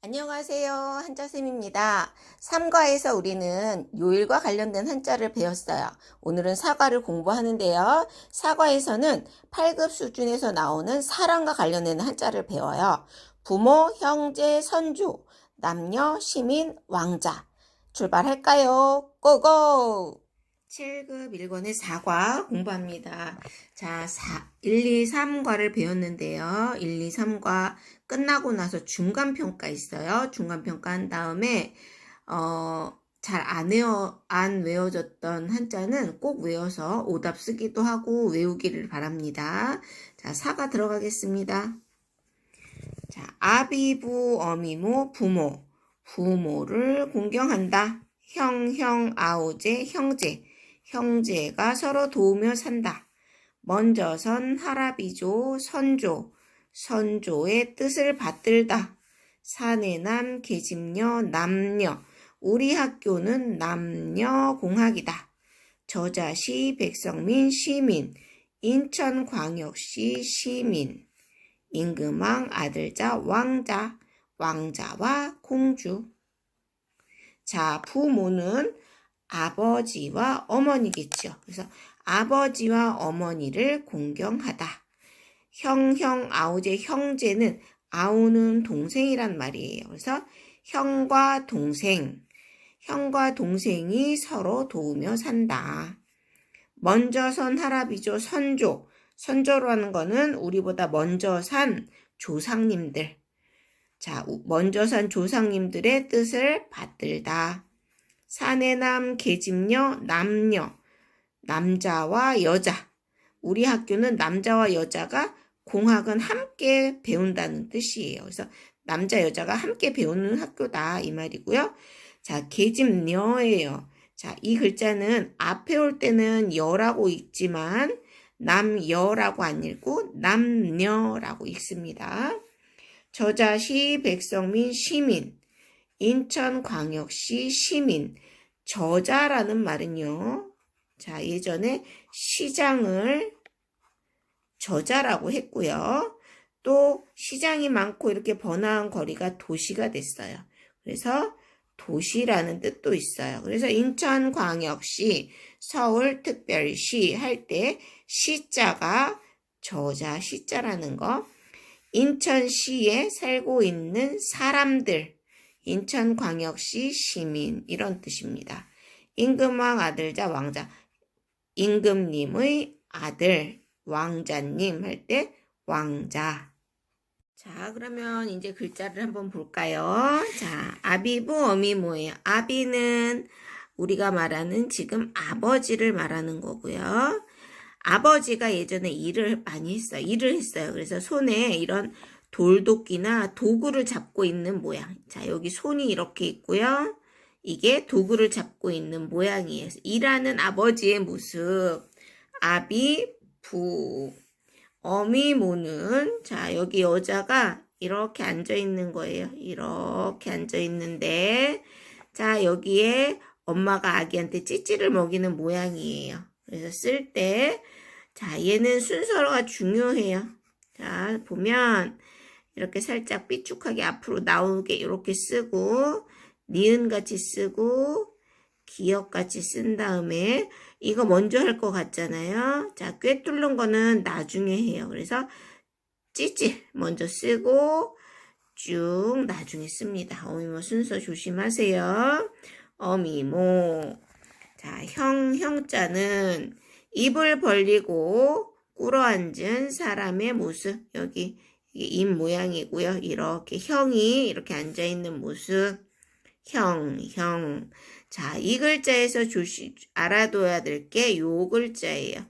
안녕하세요. 한자쌤입니다. 3과에서 우리는 요일과 관련된 한자를 배웠어요. 오늘은 사과를 공부하는데요. 사과에서는 8급 수준에서 나오는 사랑과 관련된 한자를 배워요. 부모, 형제, 선조, 남녀, 시민, 왕자. 출발할까요? 고고! 7급 1권의 사과 공부합니다. 자, 4, 1, 2, 3과를 배웠는데요. 1, 2, 3과 끝나고 나서 중간평가 있어요. 중간평가 한 다음에, 어, 잘 안 외워, 안 외워졌던 한자는 꼭 외워서 오답 쓰기도 하고 외우기를 바랍니다. 자, 사과 들어가겠습니다. 자, 아비부 어미모 부모. 부모를 공경한다. 형, 형, 아오제, 형제. 형제가 서로 도우며 산다. 먼저 선 하라비조, 선조. 선조의 뜻을 받들다. 사내남, 계집녀, 남녀. 우리 학교는 남녀공학이다. 저자시, 백성민, 시민. 인천광역시 시민. 임금왕, 아들자, 왕자. 왕자와 공주. 자, 부모는 아버지와 어머니겠죠. 그래서 아버지와 어머니를 공경하다. 형, 형, 아우제, 형제는 아우는 동생이란 말이에요. 그래서 형과 동생, 형과 동생이 서로 도우며 산다. 먼저 선 할아비죠. 선조. 선조라는 거는 우리보다 먼저 산 조상님들. 자, 먼저 산 조상님들의 뜻을 받들다. 사내남, 계집녀, 남녀, 남자와 여자. 우리 학교는 남자와 여자가 공학은 함께 배운다는 뜻이에요. 그래서 남자, 여자가 함께 배우는 학교다. 이 말이고요. 자, 계집녀예요. 자, 이 글자는 앞에 올 때는 여라고 읽지만 남여라고 안 읽고 남녀라고 읽습니다. 저자 시 백성민 시민, 인천광역시 시민, 저자라는 말은요. 자, 예전에 시장을 저자라고 했고요. 또 시장이 많고 이렇게 번화한 거리가 도시가 됐어요. 그래서 도시라는 뜻도 있어요. 그래서 인천광역시, 서울특별시 할 때 시자가 저자 시자라는 거. 인천시에 살고 있는 사람들, 인천광역시 시민 이런 뜻입니다. 임금왕 아들자 왕자, 임금님의 아들 왕자님 할 때 왕자. 자, 그러면 이제 글자를 한번 볼까요? 자, 아비부 어미 뭐예요? 아비는 우리가 말하는 지금 아버지를 말하는 거고요. 아버지가 예전에 일을 많이 했어요. 일을 했어요. 그래서 손에 이런 돌도끼나 도구를 잡고 있는 모양. 자, 여기 손이 이렇게 있고요. 이게 도구를 잡고 있는 모양이에요. 일하는 아버지의 모습. 아비, 부. 어미 모는, 자, 여기 여자가 이렇게 앉아 있는 거예요. 이렇게 앉아 있는데, 자, 여기에 엄마가 아기한테 찌찌를 먹이는 모양이에요. 그래서 쓸 때, 자, 얘는 순서가 중요해요. 자, 보면, 이렇게 살짝 삐죽하게 앞으로 나오게 이렇게 쓰고, 니은 같이 쓰고, 기역 같이 쓴 다음에, 이거 먼저 할 것 같잖아요. 자, 꿰 뚫는 거는 나중에 해요. 그래서, 찌찌 먼저 쓰고, 쭉 나중에 씁니다. 어미모 순서 조심하세요. 어미모. 자, 형, 형자는 입을 벌리고 꿇어앉은 사람의 모습. 여기 입 모양이고요. 이렇게 형이 이렇게 앉아 있는 모습. 형, 형. 자, 이 글자에서 조시, 알아둬야 될 게 요 글자예요.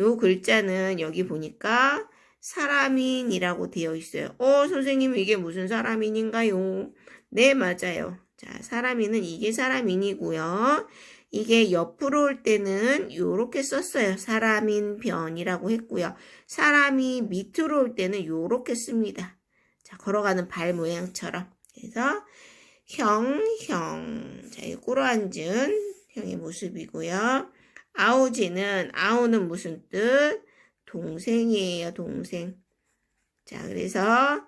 요 글자는 여기 보니까 사람인이라고 되어 있어요. 어, 선생님, 이게 무슨 사람인인가요? 네, 맞아요. 자, 사람인은 이게 사람인이고요. 이게 옆으로 올 때는 요렇게 썼어요. 사람인 변이라고 했고요. 사람이 밑으로 올 때는 요렇게 씁니다. 자, 걸어가는 발 모양처럼. 그래서 형, 형. 자, 이 꿇어 앉은 형의 모습이고요. 아우지는 아우는 무슨 뜻? 동생이에요, 동생. 자, 그래서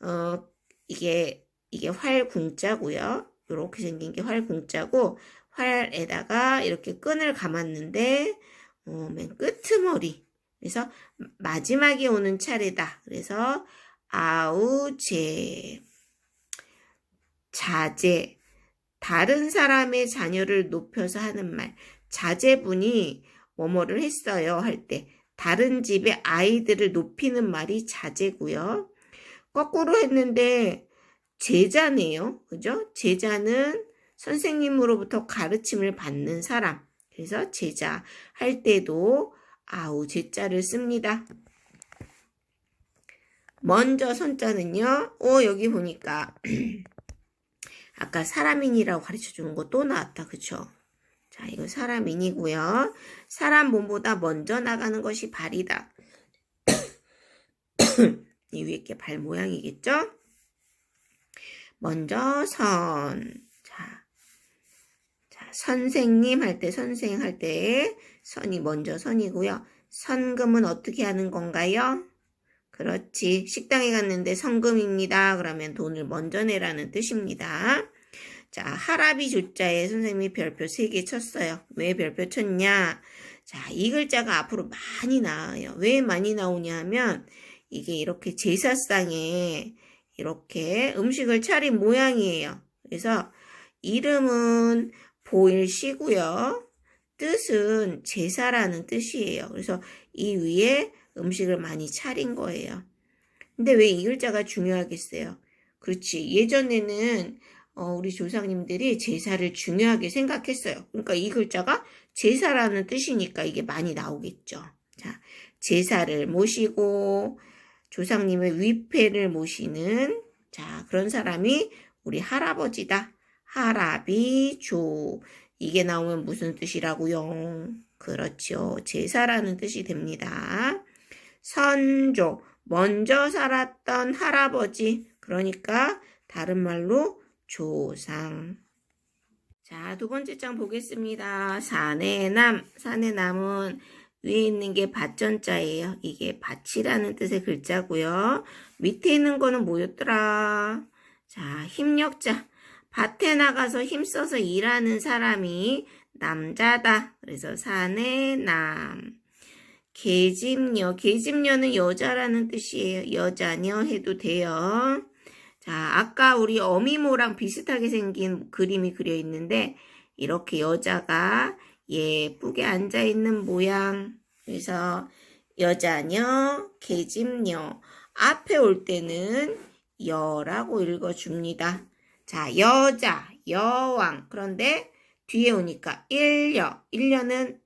어 이게 이게 활 궁자고요. 이렇게 생긴 게 활 궁자고 활에다가 이렇게 끈을 감았는데 어, 맨 끄트머리. 그래서 마지막에 오는 차례다. 그래서 아우제 자제 다른 사람의 자녀를 높여서 하는 말. 자제분이 뭐뭐를 했어요 할 때 다른 집의 아이들을 높이는 말이 자제고요. 거꾸로 했는데 제자네요. 그죠? 제자는 선생님으로부터 가르침을 받는 사람. 그래서 제자 할 때도 아우 제자를 씁니다. 먼저 손자는요. 오 여기 보니까 아까 사람인이라고 가르쳐 주는 거 또 나왔다. 그쵸? 자, 이거 사람인이고요. 사람 몸보다 먼저 나가는 것이 발이다. 이 위에 게 발 모양이겠죠? 먼저 선. 선생님 할 때, 선생 할 때 선이 먼저 선이고요. 선금은 어떻게 하는 건가요? 그렇지. 식당에 갔는데 성금입니다. 그러면 돈을 먼저 내라는 뜻입니다. 자, 하라비 조자에 선생님이 별표 3개 쳤어요. 왜 별표 쳤냐? 자, 이 글자가 앞으로 많이 나와요. 왜 많이 나오냐 하면 이게 이렇게 제사상에 이렇게 음식을 차린 모양이에요. 그래서 이름은 보일시고요. 뜻은 제사라는 뜻이에요. 그래서 이 위에 음식을 많이 차린 거예요. 근데 왜 이 글자가 중요하겠어요? 그렇지. 예전에는 어, 우리 조상님들이 제사를 중요하게 생각했어요. 그러니까 이 글자가 제사라는 뜻이니까 이게 많이 나오겠죠. 자, 제사를 모시고 조상님의 위패를 모시는 자, 그런 사람이 우리 할아버지다. 할아비조. 이게 나오면 무슨 뜻이라고요? 그렇죠. 제사라는 뜻이 됩니다. 선조. 먼저 살았던 할아버지. 그러니까 다른 말로 조상. 자, 두 번째 장 보겠습니다. 산해남. 산해남은 위에 있는 게 밭전자예요. 이게 밭이라는 뜻의 글자고요. 밑에 있는 거는 뭐였더라? 자, 힘력자. 밭에 나가서 힘써서 일하는 사람이 남자다. 그래서 산해남. 계집녀. 계집녀는 여자라는 뜻이에요. 여자녀 해도 돼요. 자, 아까 우리 어미모랑 비슷하게 생긴 그림이 그려 있는데, 이렇게 여자가 예쁘게 앉아 있는 모양. 그래서 여자녀, 계집녀. 앞에 올 때는 여라고 읽어줍니다. 자, 여자, 여왕. 그런데 뒤에 오니까 일녀. 일녀는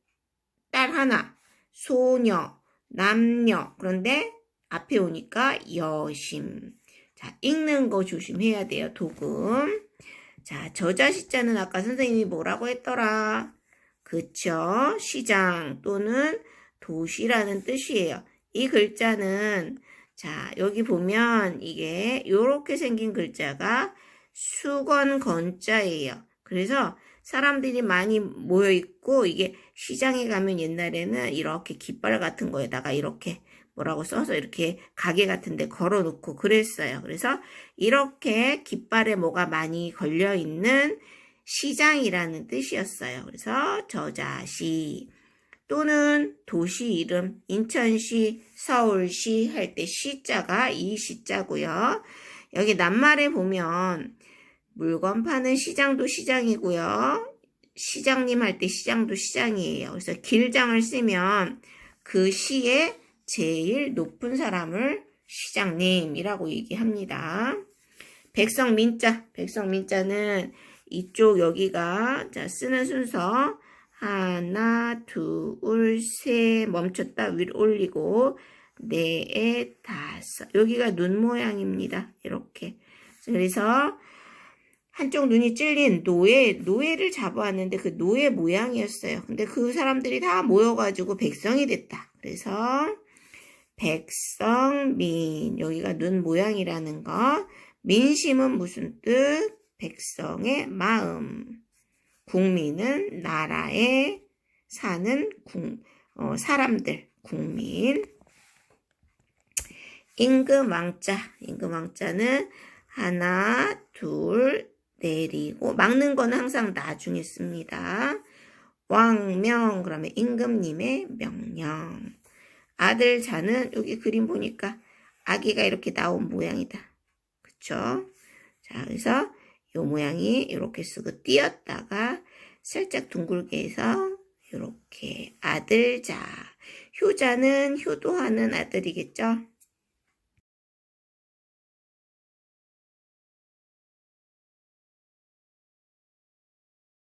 딸 하나. 소녀, 남녀. 그런데 앞에 오니까 여심. 자, 읽는 거 조심해야 돼요. 도금. 자, 저자 시자는 아까 선생님이 뭐라고 했더라? 그쵸? 시장 또는 도시라는 뜻이에요. 이 글자는 자, 여기 보면 이게 이렇게 생긴 글자가 수건 건자예요. 그래서 사람들이 많이 모여 있고 이게 시장에 가면 옛날에는 이렇게 깃발 같은 거에다가 이렇게 뭐라고 써서 이렇게 가게 같은 데 걸어 놓고 그랬어요. 그래서 이렇게 깃발에 뭐가 많이 걸려 있는 시장이라는 뜻이었어요. 그래서 저자시 또는 도시 이름 인천시, 서울시 할 때 시자가 이 시자고요. 여기 낱말에 보면 물건 파는 시장도 시장이고요. 시장님 할 때 시장도 시장이에요. 그래서 길장을 쓰면 그 시에 제일 높은 사람을 시장님이라고 얘기합니다. 백성 민자, 백성 민자는 이쪽 여기가 자 쓰는 순서 하나, 둘, 셋 멈췄다 위로 올리고 네, 다섯 여기가 눈 모양입니다. 이렇게 그래서 한쪽 눈이 찔린 노예, 노예를 잡아왔는데 그 노예 모양이었어요. 근데 그 사람들이 다 모여가지고 백성이 됐다. 그래서 백성민 여기가 눈 모양이라는 거 민심은 무슨 뜻? 백성의 마음 국민은 나라에 사는 국, 어, 사람들 국민 임금 왕자 임금 왕자는 하나 둘, 내리고, 막는 거는 항상 나중에 씁니다. 왕명, 그러면 임금님의 명령. 아들 자는 여기 그림 보니까 아기가 이렇게 나온 모양이다. 그쵸? 자, 그래서 요 모양이 이렇게 쓰고 띄었다가 살짝 둥글게 해서 이렇게 아들 자. 효자는 효도하는 아들이겠죠?